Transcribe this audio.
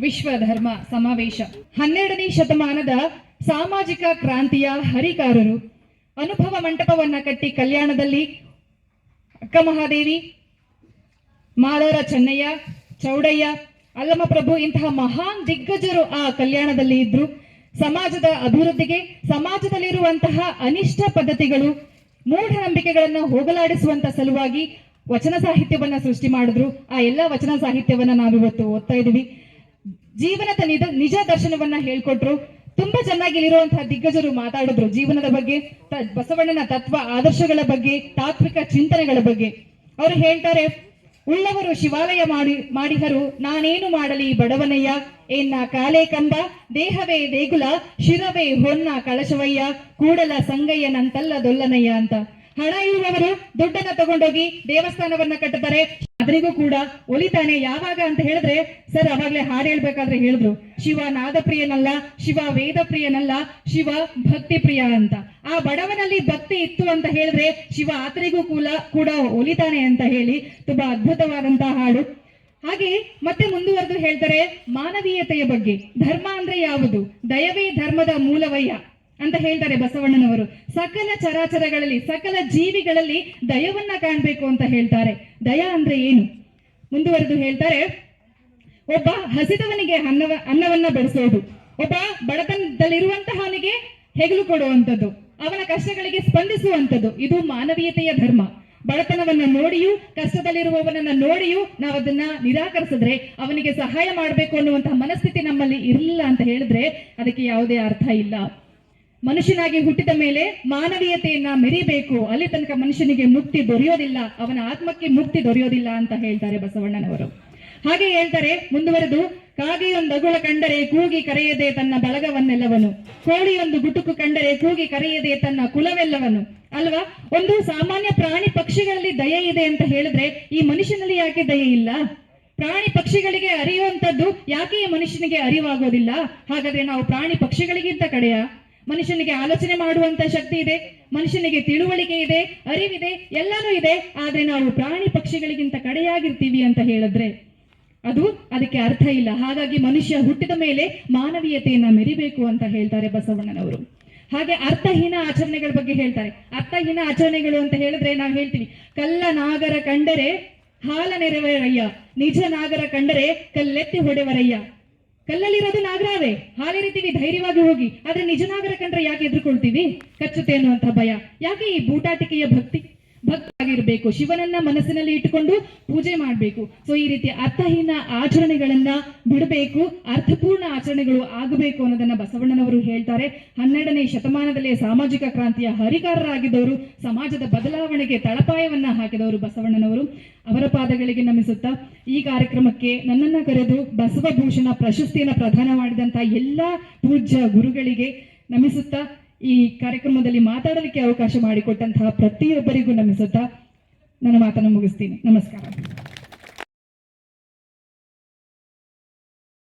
ವಿಶ್ವ ಧರ್ಮ ಸಮಾವೇಶ. ಹನ್ನೆರಡನೇ ಶತಮಾನದ ಸಾಮಾಜಿಕ ಕ್ರಾಂತಿಯ ಹರಿಕಾರರು. ಅನುಭವ ಮಂಟಪವನ್ನ ಕಟ್ಟಿ ಕಲ್ಯಾಣದಲ್ಲಿ ಅಕ್ಕ ಮಹಾದೇವಿ ಮಾಲೋರ ಚೆನ್ನಯ್ಯ, ಚೌಡಯ್ಯ, ಅಲ್ಲಮಪ್ರಭು ಇಂತಹ ಮಹಾನ್ ದಿಗ್ಗಜರು ಆ ಕಲ್ಯಾಣದಲ್ಲಿ ಇದ್ರು. ಸಮಾಜದ ಅಭಿವೃದ್ಧಿಗೆ ಸಮಾಜದಲ್ಲಿರುವಂತಹ ಅನಿಷ್ಟ ಪದ್ಧತಿಗಳು, ಮೂಢನಂಬಿಕೆಗಳನ್ನ ಹೋಗಲಾಡಿಸುವಂತ ಸಲುವಾಗಿ ವಚನ ಸಾಹಿತ್ಯವನ್ನ ಸೃಷ್ಟಿ ಮಾಡಿದ್ರು. ಆ ಎಲ್ಲ ವಚನ ಸಾಹಿತ್ಯವನ್ನ ನಾವಿವತ್ತು ಓದ್ತಾ ಇದೀವಿ ಜೀವನದ ನಿಜ ನಿಜ ದರ್ಶನವನ್ನ ಹೇಳ್ಕೊಟ್ರು. ತುಂಬಾ ಚೆನ್ನಾಗಿ ಇಲ್ಲಿರುವಂತಹ ದಿಗ್ಗಜರು ಮಾತಾಡಿದ್ರು ಜೀವನದ ಬಗ್ಗೆ ಬಸವಣ್ಣನ ತತ್ವ, ಆದರ್ಶಗಳ ಬಗ್ಗೆ, ತಾತ್ವಿಕ ಚಿಂತನೆಗಳ ಬಗ್ಗೆ. ಅವರು ಹೇಳ್ತಾರೆ, ಉಳ್ಳವರು ಶಿವಾಲಯ ಮಾಡಿ ಮಾಡಿಹರು ನಾನೇನು ಮಾಡಲಿ ಬಡವನಯ್ಯ? ಎನ್ನ ಕಾಲೇ ಕಂಬ ದೇಹವೇ ದೇಗುಲ, ಶಿರವೇ ಹೊನ್ನ ಕಳಶವಯ್ಯ, ಕೂಡಲ ಸಂಗಯ್ಯನಂತಲ್ಲ ದೊಲ್ಲನಯ್ಯ ಅಂತ. ಹಣ ಇರುವವರು ದುಡ್ಡನ್ನ ತಗೊಂಡೋಗಿ ದೇವಸ್ಥಾನವನ್ನ ಕಟ್ಟುತ್ತಾರೆ. ಅದರಿಗೂ ಕೂಡ ಒಲಿತಾನೆ ಯಾವಾಗ ಅಂತ ಹೇಳಿದ್ರೆ, ಸರ್, ಅವಾಗ್ಲೇ ಹಾಡು ಹೇಳ್ಬೇಕಾದ್ರೆ ಹೇಳಿದ್ರು. ಶಿವ ನಾದಪ್ರಿಯನಲ್ಲ, ಶಿವ ವೇದ ಪ್ರಿಯನಲ್ಲ ಶಿವ ಭಕ್ತಿ ಪ್ರಿಯ ಅಂತ. ಆ ಬಡವನಲ್ಲಿ ಭಕ್ತಿ ಇತ್ತು ಅಂತ ಹೇಳಿದ್ರೆ, ಶಿವ ಆತರಿಗೂ ಕೂಡ ಕೂಡ ಒಲಿತಾನೆ ಅಂತ ಹೇಳಿ ತುಂಬಾ ಅದ್ಭುತವಾದಂತಹ ಹಾಡು. ಹಾಗೆ ಮತ್ತೆ ಮುಂದುವರೆದು ಹೇಳ್ತಾರೆ ಮಾನವೀಯತೆಯ ಬಗ್ಗೆ. ಧರ್ಮ ಅಂದ್ರೆ ಯಾವುದು? ದಯವೇ ಧರ್ಮದ ಮೂಲವಯ್ಯ. ಅಂತ ಹೇಳ್ತಾರೆ ಬಸವಣ್ಣನವರು. ಸಕಲ ಚರಾಚರಗಳಲ್ಲಿ, ಸಕಲ ಜೀವಿಗಳಲ್ಲಿ ದಯವನ್ನ ಕಾಣ್ಬೇಕು ಅಂತ ಹೇಳ್ತಾರೆ. ದಯ ಅಂದ್ರೆ ಏನು? ಮುಂದುವರೆದು ಹೇಳ್ತಾರೆ, ಒಬ್ಬ ಹಸಿದವನಿಗೆ ಅನ್ನವ, ಅನ್ನವನ್ನ ಬಡಿಸೋದು ಒಬ್ಬ ಬಡತನದಲ್ಲಿರುವಂತಹವನಿಗೆ ಹೆಗಲು ಕೊಡುವಂಥದ್ದು. ಅವನ ಕಷ್ಟಗಳಿಗೆ ಸ್ಪಂದಿಸುವಂಥದ್ದು. ಇದು ಮಾನವೀಯತೆಯ ಧರ್ಮ. ಬಡತನವನ್ನ ನೋಡಿಯೂ, ಕಷ್ಟದಲ್ಲಿರುವವನನ್ನ ನೋಡಿಯೂ ನಾವು ಅದನ್ನ ನಿರಾಕರಿಸಿದ್ರೆ, ಅವನಿಗೆ ಸಹಾಯ ಮಾಡಬೇಕು ಅನ್ನುವಂತಹ ಮನಸ್ಥಿತಿ ನಮ್ಮಲ್ಲಿ ಇರಲಿಲ್ಲ ಅಂತ ಹೇಳಿದ್ರೆ, ಅದಕ್ಕೆ ಯಾವುದೇ ಅರ್ಥ ಇಲ್ಲ. ಮನುಷ್ಯನಾಗಿ ಹುಟ್ಟಿದ ಮೇಲೆ ಮಾನವೀಯತೆಯನ್ನ ಮೆರಿಬೇಕು. ಅಲ್ಲಿ ತನಕ ಮನುಷ್ಯನಿಗೆ ಮುಕ್ತಿ ದೊರೆಯೋದಿಲ್ಲ, ಅವನ ಆತ್ಮಕ್ಕೆ ಮುಕ್ತಿ ದೊರೆಯೋದಿಲ್ಲ ಅಂತ ಹೇಳ್ತಾರೆ ಬಸವಣ್ಣನವರು. ಹಾಗೆ ಹೇಳ್ತಾರೆ, ಮುಂದುವರೆದು ಕಾಗೆಯೊಂದಗುಳ ಕಂಡರೆ ಕೂಗಿ ಕರೆಯದೆ ತನ್ನ ಬಳಗವನ್ನೆಲ್ಲವನು. ಕೋಳಿಯೊಂದು ಗುಟುಕು ಕಂಡರೆ ಕೂಗಿ ಕರೆಯದೆ ತನ್ನ ಕುಲವೆಲ್ಲವನು. ಅಲ್ವಾ? ಒಂದು ಸಾಮಾನ್ಯ ಪ್ರಾಣಿ ಪಕ್ಷಿಗಳಲ್ಲಿ ದಯೆ ಇದೆ ಅಂತ ಹೇಳಿದ್ರೆ ಈ ಮನುಷ್ಯನಲ್ಲಿ ಯಾಕೆ ದಯೆ ಇಲ್ಲ? ಪ್ರಾಣಿ ಪಕ್ಷಿಗಳಿಗೆ ಅರಿಯುವಂತದ್ದು ಯಾಕೆ ಈ ಮನುಷ್ಯನಿಗೆ ಅರಿವಾಗೋದಿಲ್ಲ? ಹಾಗಾದ್ರೆ ನಾವು ಪ್ರಾಣಿ ಪಕ್ಷಿಗಳಿಗಿಂತ ಕಡೆಯ? ಮನುಷ್ಯನಿಗೆ ಆಲೋಚನೆ ಮಾಡುವಂತ ಶಕ್ತಿ ಇದೆ, ಮನುಷ್ಯನಿಗೆ ತಿಳುವಳಿಕೆ ಇದೆ, ಅರಿವಿದೆ, ಎಲ್ಲಾನು ಇದೆ. ಆದ್ರೆ ನಾವು ಪ್ರಾಣಿ ಪಕ್ಷಿಗಳಿಗಿಂತ ಕಡೆಯಾಗಿರ್ತೀವಿ ಅಂತ ಹೇಳಿದ್ರೆ ಅದು ಅದಕ್ಕೆ ಅರ್ಥ ಇಲ್ಲ. ಹಾಗಾಗಿ ಮನುಷ್ಯ ಹುಟ್ಟಿದ ಮೇಲೆ ಮಾನವೀಯತೆಯನ್ನ ಮೆರಿಬೇಕು ಅಂತ ಹೇಳ್ತಾರೆ ಬಸವಣ್ಣನವರು. ಹಾಗೆ ಅರ್ಥಹೀನ ಆಚರಣೆಗಳ ಬಗ್ಗೆ ಹೇಳ್ತಾರೆ. ಅರ್ಥಹೀನ ಆಚರಣೆಗಳು ಅಂತ ಹೇಳಿದ್ರೆ ನಾವು ಹೇಳ್ತೀವಿ, ಕಲ್ಲ ನಾಗರ ಕಂಡರೆ ಹಾಲ ನೆರವೇರಯ್ಯ, ನಿಜ ನಾಗರ ಕಂಡರೆ ಕಲ್ಲೆತ್ತಿ ಹೊಡೆವರಯ್ಯ. ಕಲ್ಲಲ್ಲಿರೋದು ನಾಗರಾವೇ. ಹಾಲಿರಿತೀವಿ, ಧೈರ್ಯವಾಗಿ ಹೋಗಿ. ಆದ್ರೆ ನಿಜ ನಾಗರ ಕಂಡ್ರೆ ಯಾಕೆ ಎದುರುಕೊಳ್ತೀವಿ? ಕಚ್ಚುತ್ತೆ ಅನ್ನುವಂಥ ಭಯ. ಯಾಕೆ ಈ ಬೂಟಾಟಿಕೆಯ ಭಕ್ತಿ? ಭಕ್ತಾಗಿರ್ಬೇಕು ಶಿವನನ್ನ ಮನಸ್ಸಿನಲ್ಲಿ ಇಟ್ಟುಕೊಂಡು ಪೂಜೆ ಮಾಡಬೇಕು. ಸೊ ಈ ರೀತಿ ಅರ್ಥಹೀನ ಆಚರಣೆಗಳನ್ನ ಬಿಡಬೇಕು. ಅರ್ಥಪೂರ್ಣ ಆಚರಣೆಗಳು ಆಗಬೇಕು ಅನ್ನೋದನ್ನ ಬಸವಣ್ಣನವರು ಹೇಳ್ತಾರೆ. ಹನ್ನೆರಡನೇ ಶತಮಾನದಲ್ಲಿ ಸಾಮಾಜಿಕ ಕ್ರಾಂತಿಯ ಹರಿಕಾರರಾಗಿದ್ದವರು, ಸಮಾಜದ ಬದಲಾವಣೆಗೆ ತಳಪಾಯವನ್ನ ಹಾಕಿದವರು ಬಸವಣ್ಣನವರು. ಅವರ ಪಾದಗಳಿಗೆ ನಮಿಸುತ್ತಾ, ಈ ಕಾರ್ಯಕ್ರಮಕ್ಕೆ ನನ್ನನ್ನ ಕರೆದು ಬಸವಭೂಷಣ ಪ್ರಶಸ್ತಿಯನ್ನ ಪ್ರದಾನ ಮಾಡಿದಂತ ಎಲ್ಲಾ ಪೂಜ್ಯ ಗುರುಗಳಿಗೆ ನಮಿಸುತ್ತಾ ಈ ಕಾರ್ಯಕ್ರಮದಲ್ಲಿ ಮಾತಾಡಲಿಕ್ಕೆ ಅವಕಾಶ ಮಾಡಿಕೊಟ್ಟಂತಹ ಪ್ರತಿಯೊಬ್ಬರಿಗೂ ನಮಿಸುತ್ತಾ ನನ್ನ ಮಾತನ್ನು ಮುಗಿಸ್ತೀನಿ. ನಮಸ್ಕಾರ.